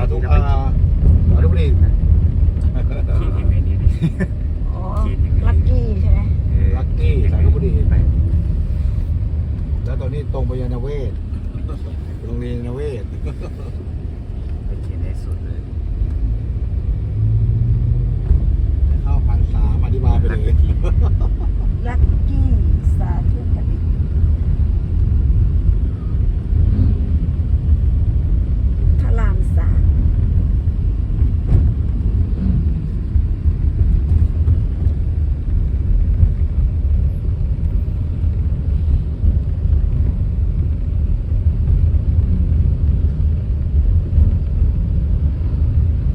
าธุที่อ่าเราสาธุบุรีขีดยังไงเนี่ยอ๋อลักกี้ใช่ไหมลักกี้สาธุบุรีไปแล้วตอนนี้ตรงไปยานเวศโรงเรียนยานเวศไปเขียนให้สุดเลย เข้าพันสามอธิบายไปเลย ลักกี้สาธุประดิษฐ์พระรามสาม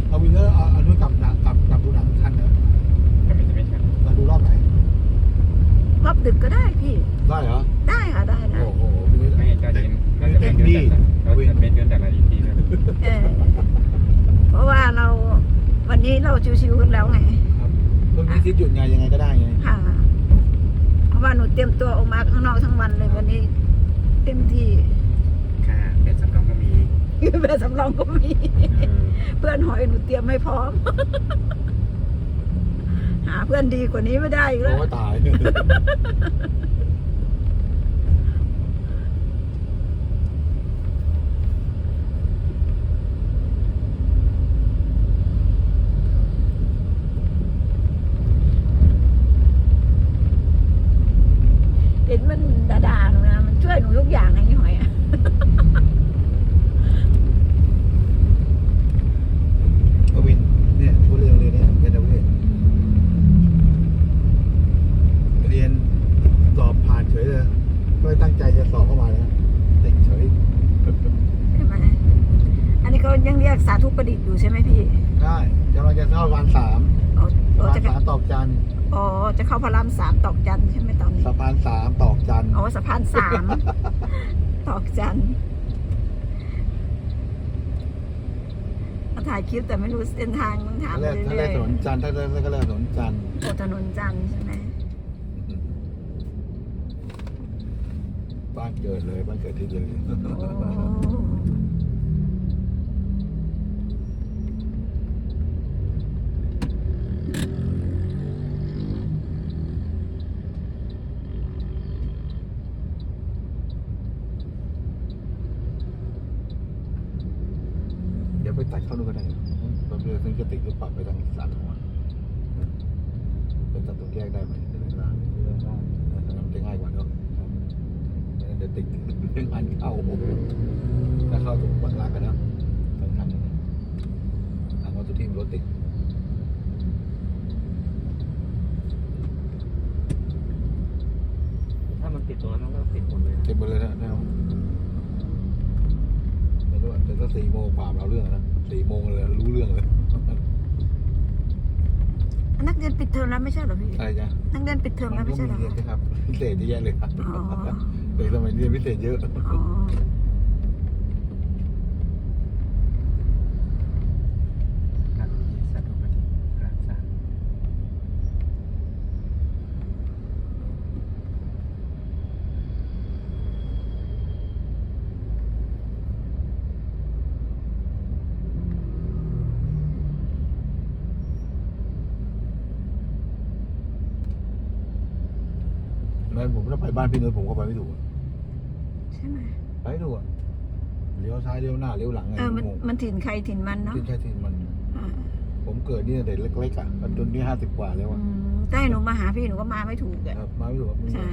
เอาวินเนอร์เอาเอานู่นกลับหนังกลับกลับดูหนังทันเหรอ แต่มันจะไม่ใช่ เราดูรอบไหน รอบดึกก็ได้พี่ ได้เหรอ ได้ค่ะได้ได้ โอ้โหวินเนอร์ ไม่ก็จะก็จะเป็นเดือนแต่ละก็จะเป็นเดือนแต่ละอีพีเลย เออเพราะว่าเราวันนี้เราชิวๆกันแล้วไง ครับตรงนี้ทิศหยุดไงยังไงก็ได้ไง ค่ะ เพราะว่าหนูเตรียมตัวออกมาข้างนอกทั้งวันเลยวันนี้เต็มที่ค่ะเป็นสำรองก็มีแบบสำรองก็มี เพื่อนหอยหนูเตรียมไม่พร้อม หาเพื่อนดีกว่านี้ไม่ได้อีกแล้ว โอ้ตาย เห็นมันด่าๆหนูนะมันช่วยหนูทุกอย่างไอ้หอยอะ กวินเนี่ยผู้เรียนเรียนเนี่ยยานเวศเรียนสอบผ่านเฉยเลยก็ตั้งใจจะสอบเข้ามาแล้วติดเฉย ใช่ไหมอันนี้เขายังเรียกสาธุประดิษฐ์อยู่ใช่ไหมพี่ ได้กำลังจะเข้าวันสาม อ๋ออ๋อ สะพาน จะ สามตอกจันทร์ อ๋อจะเข้าพระรามสามตอกจันทร์ใช่ไหมตอนนี้ สะพานสามตอกจันทร์ อ๋อสะพานสาม ตอกจันทร์ มาถ่ายคลิปแต่ไม่รู้เส้นทางต้องถามถ้าไปแรกถ้าเรื่แรอกยถนนจันทร์ถ้าแรกก็เรียกถนนจันทร์ๆโอถนนจันทร์ใช่ไหมบ้านเกิดเลยบ้านเกิดที่เลยโอ้ เดี๋ ยวไปตัดเข้านู่นก็ได้มันเรือซึ่งจะติดหรือปรับไปทางสารหัวไปตัดตรงแยกได้ไหมจะได้ร้านมันจะง่ายกว่าเนอะไม่งั้นเดี๋ยวติดงานเข้าถ้าเข้าตรงบางรักกันนะสำคัญนะทางวัตถุที่รถติดถ้ามันติดตรงนั้นมันก็ติดหมดเลยเต็มไปเลยนะแนว ไม่รู้อะแต่ถ้าสี่โมงกว่าเราเรื่องนะสี่โมงเลยรู้เรื่องเลยนักเรียนปิดเทอมแล้วไม่ใช่เหรอพี่อะไรจ้ะนักเรียนปิดเทอมแล้วมันไม่ก็ใช่มีเหรอ เรียนนะครับพิเศษเยอะแยะเลยครับอ๋อ เด็กสมัยเรียนพิเศษเยอะ อ๋อ นักที่สาธุปฏิรักษา แล้ว ผมถ้าไปบ้านพี่นุ้ยผมก็ไปไม่ถูกอะใช่ไหมไปไม่ถูกอะเลี้ยวซ้ายเลี้ยวหน้าเลี้ยวหลังไงเออมันงงมันถิ่นใครถิ่นมันเนาะที่ใช่ที่มัน อ่าผมเกิดนี่ตั้งแต่เล็กๆอะจนนี่ห้าสิบกว่าแล้วอือะมแต่ให้หนูมาหาพี่หนูก็มาไม่ถูกอะครับมาไม่ถูกครับใช่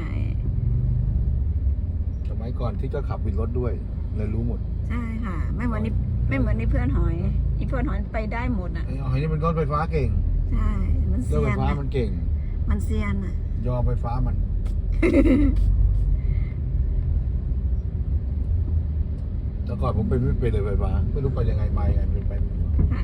สมัยก่อนที่จะขับวินรถด้วยเลยรู้หมดใช่ค่ะ ไม่เหมือนนี่ไม่เหมือนนี่เพื่อนหอยนี่เพื่อนหอยไปได้หมดอะ ไอ้หอยนี่มันรถไฟฟ้าเก่งใช่ มันรถเซีไฟยนฟ้านะมันเก่ง มันเซียนอะ ยอมไฟฟ้ามัน แต่ก่อนผมเป็นไม่เป็นเลยไฟฟ้าไม่รู้ไปยังไงมายังไงเป็นไปไม่รู้อ่า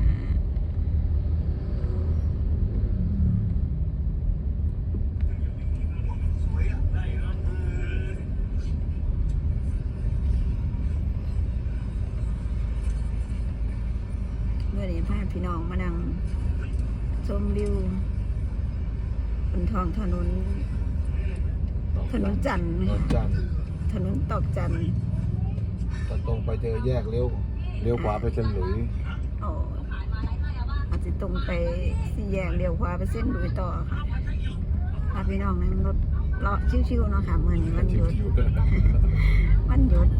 เมื่อนี้พาพี่น้องมานั่งชมวิวบนท้องถนน ถนนจันทร์ถนนจันทร์ถนนตอกจันทร์ตัดตรงไปเจอแยกเลี้ยวเลี้ยวขวาไปเฉลุยโอ้อาจจะตรงไปสี่แยกเลี้ยวขวาไปเส้นลุยต่อค่ะพาพี่น้องนั่งรถเลาะชิวๆเนาะค่ะเมื่อนี้วันหยุดชิววันหยุด ๆ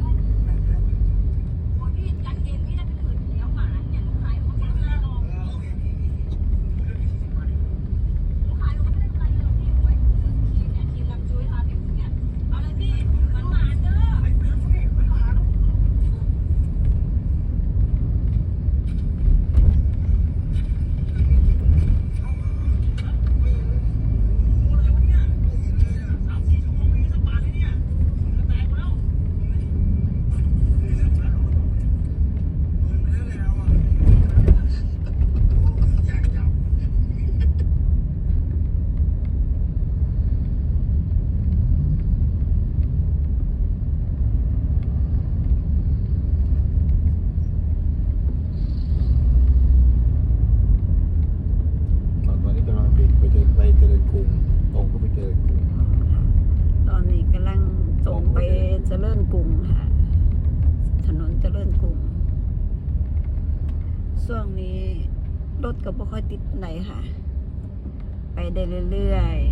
ตอนนี้กำลังบินไปเจอไปเจริญกรุงตรงก็ไปเจริญกรุง ตอนนี้กำลังตรงไปเจริญกรุงค่ะ ถนนเจริญกรุงช่วงนี้รถก็บ่ค่อย ติดไหนค่ะ ไปได้เรื่อยๆ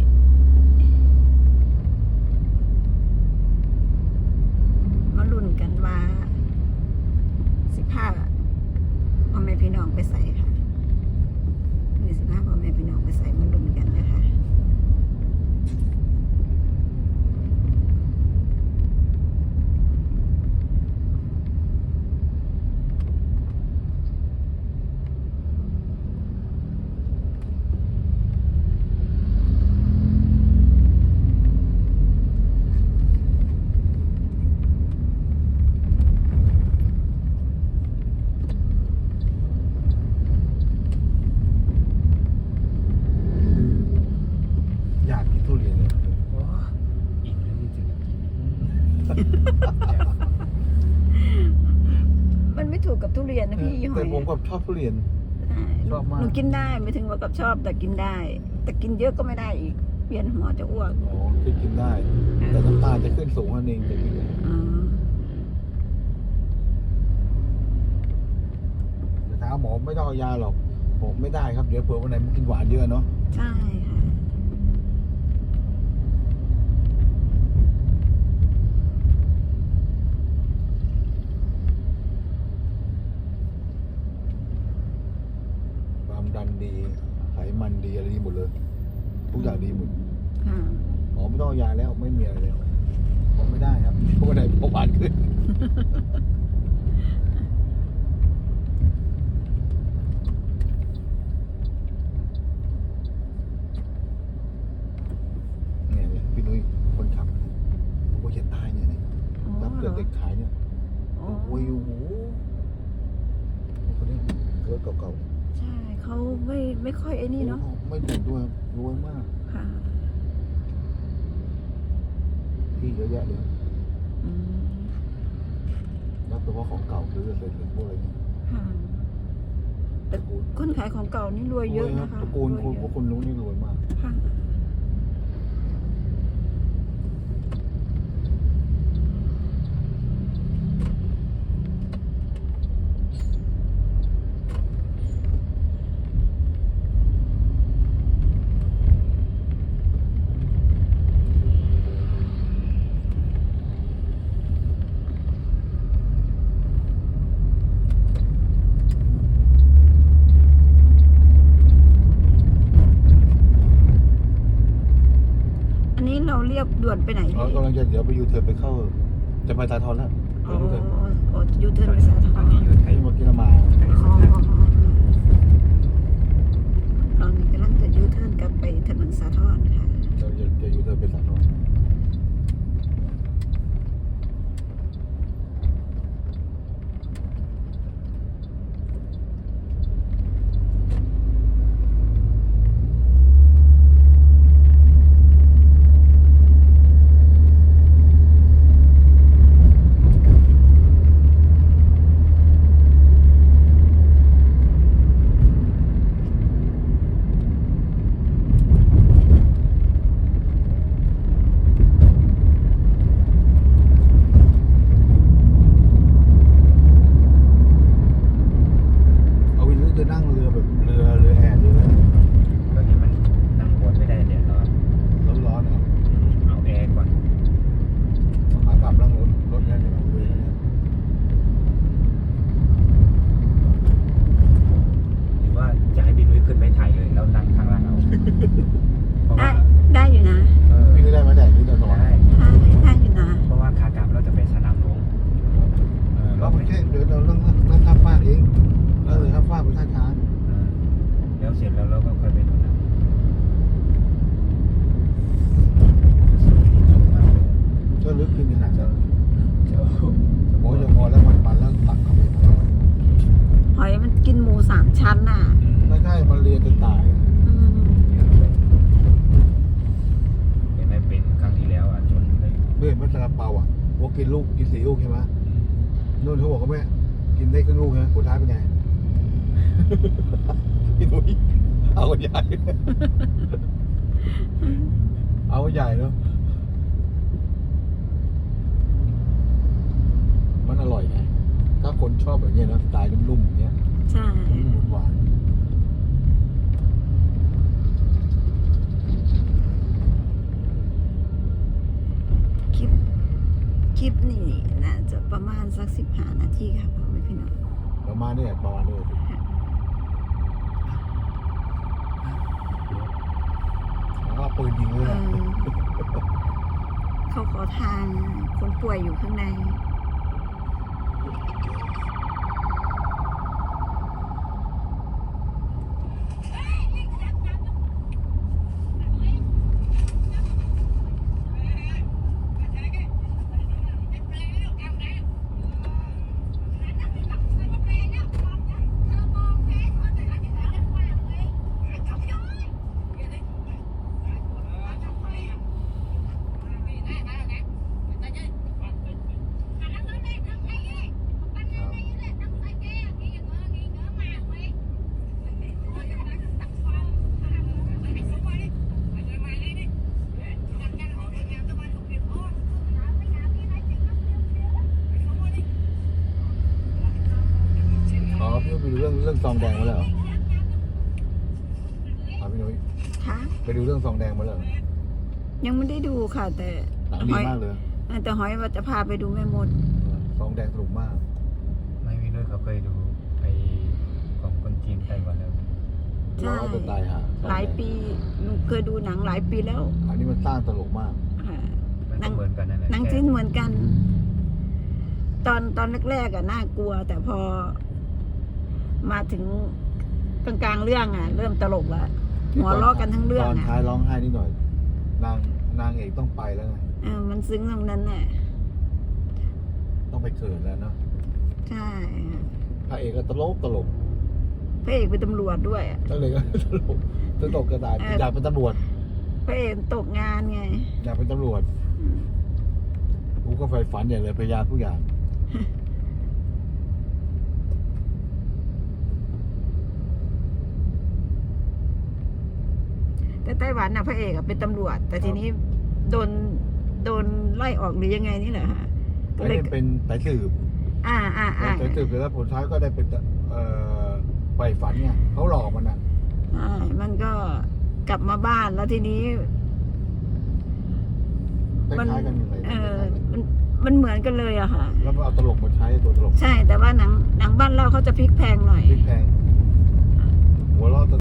มาลุ้นกันว่า สิบห้าพ่อแม่พี่น้องไปใส่ค่ะมีสิบห้าพ่อแม่พี่น้องไปใส่มาลุ้นกันนะคะ อยากกินทุเรียนเลย อีกแล้วนี่จริง มันไม่ถูกกับทุเรียนนะพี่หอแต่ยผมก็ชอบทุเรียนใช่ชอบมาก หนูกินได้ไม่ถึงว่ากับชอบแต่กินได้ แต่กินเยอะก็ไม่ได้อีกเวียนหัวจะอ้วกอ๋อคือกินได้ แต่น้ำตาลจะขึ้นสูงนั่นเองจะกินได้อ๋อแต่ถามหมอไม่ต้องเอายาหรอกผมไม่ได้ครับเดี๋ยวเผื่อวันไหนมันกินหวานเยอะเนาะใช่ค่ะ ความดันดีไขมันดีอะไรดีหมดเลย ทุกอย่างดีหมด ค่ะ หมอไม่ต้องเอายาแล้วไม่มีอะไรแล้วผมไม่ได้ครับเพราะวันไหนเบาหวานขึ้น เนี่ยเนี่ยพี่นุ้ยคนขับผมว่าจะตายเนี่ยเนี่ย อ๋อ รับ เหร เกิด อ เด็กขายเนี่ย อ๋อ โอ้ยโอ้โหคนนี้รถเก่า ใช่เขาไม่ไม่ค่อยไอ้ ๆ นี่เนาะ ไม่ถูกด้วยครับรวยมาก ค่ะ ที่เยอะแยะเลยอืมรับเฉพาะของเก่าซื้อเสร็จเป็นพวกอะไรเนี่ยค่ะตระกูลคนขายของเก่านี่รวยเยอะรวนะคะตระกูลรวยคุณเยพวอะกคุณรู้นี่รวยมาก ค่ะ เราเรียบด่วนไปไหนเราพี่กำลังจะเดี๋ยวไปยูเทิร์นไปเข้า จะไปตาทอนแล้วอ๋ไปอยูเทิร์นอ๋อยูเทิร์นไปสาทตรอนนี้อยู่ไทยที่เมื่อกี้เรามาอ๋อตอนนี้กำลังจะยูเทิร์นกลับไปถนนสาทรค่ะเราจะจะยูเทิร์นไปตาทอ ชั้นน่ะไม่ใช่มันเรียนจนตายอืมเห็นไหมเป็นครั้งที่แล้วอะจนเลยเมื่อเห็นพัชราเปาอะว่ากินลูกกินสี่ลูกใช่ไหมนู่นเขาบอกว่าแม่กินได้ครึ่งลูกนะผลท้ายเป็นไง พี่นุ้ยเอาใหญ่ เอาใหญ่เนาะมันอร่อยไง ถ้าคนชอบแบบเนี้ยนะสไตล์นุ่มๆอย่างเงี้ย ใช่นุ่มๆหวานคลิปคลิปนี่น่าจะประมาณสักสิบห้านาทีค่ะพ่อแม่พี่น้องๆประมาณนี้แหละประมาณนี้เลยสิแล้วก็ปืนยิงเลยเอนะอเขาขอทานคนป่วยอยู่ข้างใน ดูเรื่องเรื่องซองแดงมาแล้วเหรออ๋อพี่นุ้ยค่ะไปดูเรื่องซองแดงมาแล้วเหรอยังไม่ได้ดูค่ะ แต่หนังดีหอยมากเลยแต่หอยว่าจะพาไปดูแม่มด ซองแดงสนุกมาก ไม่พี่นุ้ยเขาเคยดูไอ้ของคนจีนไต้หวันแล้วใช่เราจะตายห่าหลายปีหนูเคยดูหนังหลายปีแล้วอันนี้มันสร้างตลกมาก ค่ะ มันหนัก็งเหมือนกันนั่นแหละหนังแค่จีนเหมือนกัน ตอนตอนแรกๆอะน่ากลัว แต่พอ มาถึงกลางๆเรื่องอะเริ่มตลกละหัวเราะกันทั้งเรื่องตอนอะท้ายร้องไห้นิดหน่อย นางนางเอกต้องไปแล้วไงเออมันซึ้งตรงนั้นแหละต้องไปเกิดแล้วเนาะใช่พระเอกก็ตลกตลกพระเอกเป็นตำรวจด้วยอะ ก็เลยก็ตลกตลกกระดาษเอออ อยากเป็นตำรวจพระเอกตกงานไง อยากเป็นตำรวจกูก็ใฝ่ฝันอย่างเลยพยายามทุกอย่าง แต่ไต้หวันน่ะพระเอกอะเป็นตำรวจ แต่ทีนี้โดนโดนไล่ออกหรือยังไงนี่แหละฮะก็ไม่เลยได้เป็นสายสืบ อ่าอ่าอ่าสายสืบแล้วผลท้ายก็ได้เป็นเอ่อใฝ่ฝันเนี่ยเขาหลอกมันอะใช่มันก็กลับมาบ้านแล้วทีนี้คมันล้ายๆกันเลยเออมันมันเหมือนกันเลยอะค่ะ แล้วเอาตลกมาใช้ตัวตลก ใช่แต่ว่าหนังหนังบ้านเราเขาจะพลิกแพลงหน่อยพลิกแพ